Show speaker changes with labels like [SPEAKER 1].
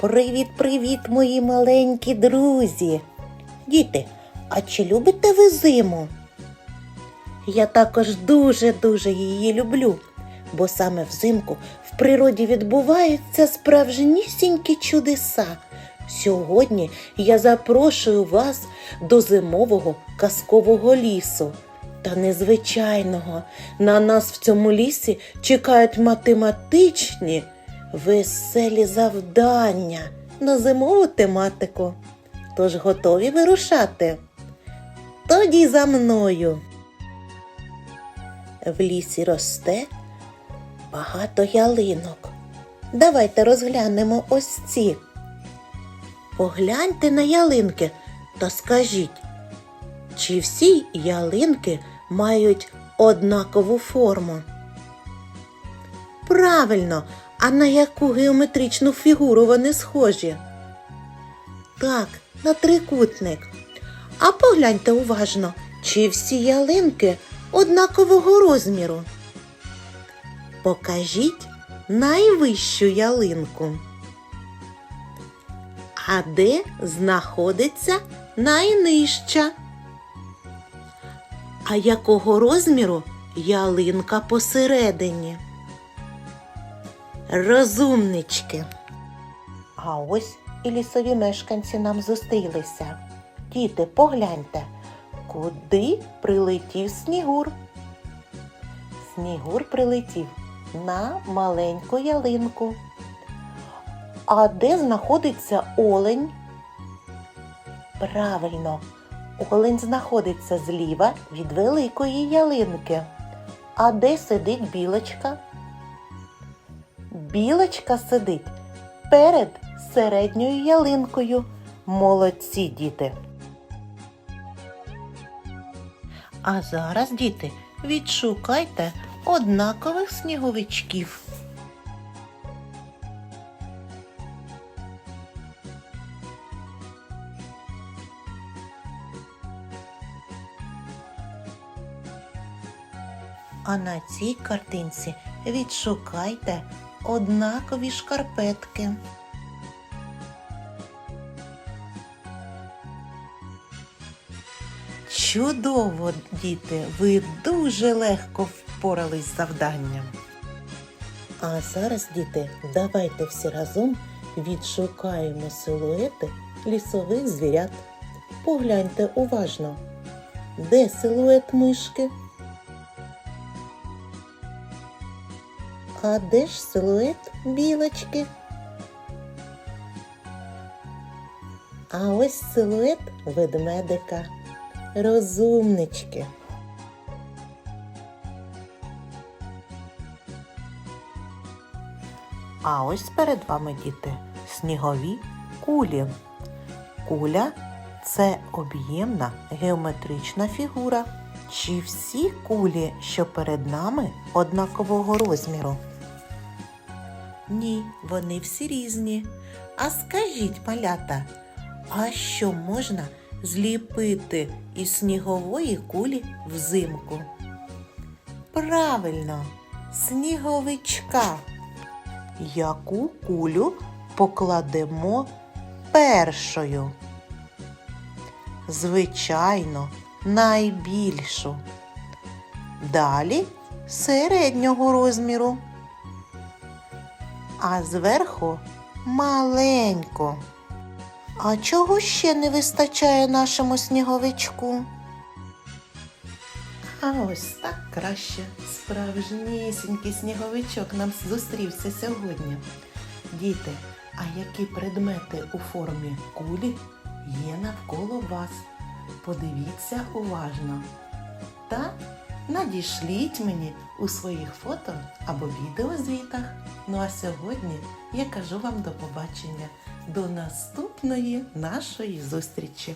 [SPEAKER 1] Привіт-привіт, мої маленькі друзі. Діти, а чи любите ви зиму? Я також дуже-дуже її люблю, бо саме взимку в природі відбуваються справжнісінькі чудеса. Сьогодні я запрошую вас до зимового казкового лісу. Та незвичайного. На нас в цьому лісі чекають математичні веселі завдання на зимову тематику. Тож готові вирушати? Тоді за мною. В лісі росте багато ялинок. Давайте розглянемо ось ці. Погляньте на ялинки та скажіть, чи всі ялинки мають однакову форму? Правильно, а на яку геометричну фігуру вони схожі? Так, на трикутник. А погляньте уважно, чи всі ялинки однакового розміру. Покажіть найвищу ялинку. А де знаходиться найнижча? А якого розміру ялинка посередині? Розумнички. А ось і лісові мешканці нам зустрілися. Діти, погляньте, куди прилетів снігур. Снігур прилетів на маленьку ялинку. А де знаходиться олень? Правильно, олень знаходиться зліва від великої ялинки. А де сидить білочка? Білочка сидить перед середньою ялинкою. Молодці діти. А зараз, діти, відшукайте однакових сніговичків. А на цій картинці відшукайте однакові шкарпетки. Чудово, діти, ви дуже легко впорались з завданням. А зараз, діти, давайте всі разом відшукаємо силуети лісових звірят. Погляньте уважно, де силует мишки? А де ж силует білочки? А ось силует ведмедика. Розумнички. А ось перед вами, діти, снігові кулі. Куля це об'ємна геометрична фігура. Чи всі кулі, що перед нами, однакового розміру? Ні, вони всі різні. А скажіть, малята, а що можна зліпити із снігової кулі взимку? Правильно, сніговичка. Яку кулю покладемо першою? Звичайно, найбільшу. Далі середнього розміру. А зверху маленьку. А чого ще не вистачає нашому сніговичку? А ось так краще. Справжнісінький сніговичок нам зустрівся сьогодні. Діти, а які предмети у формі кулі є навколо вас? Подивіться уважно. Та надішліть мені у своїх фото або відеозвітах. Ну а сьогодні я кажу вам до побачення, до наступної нашої зустрічі.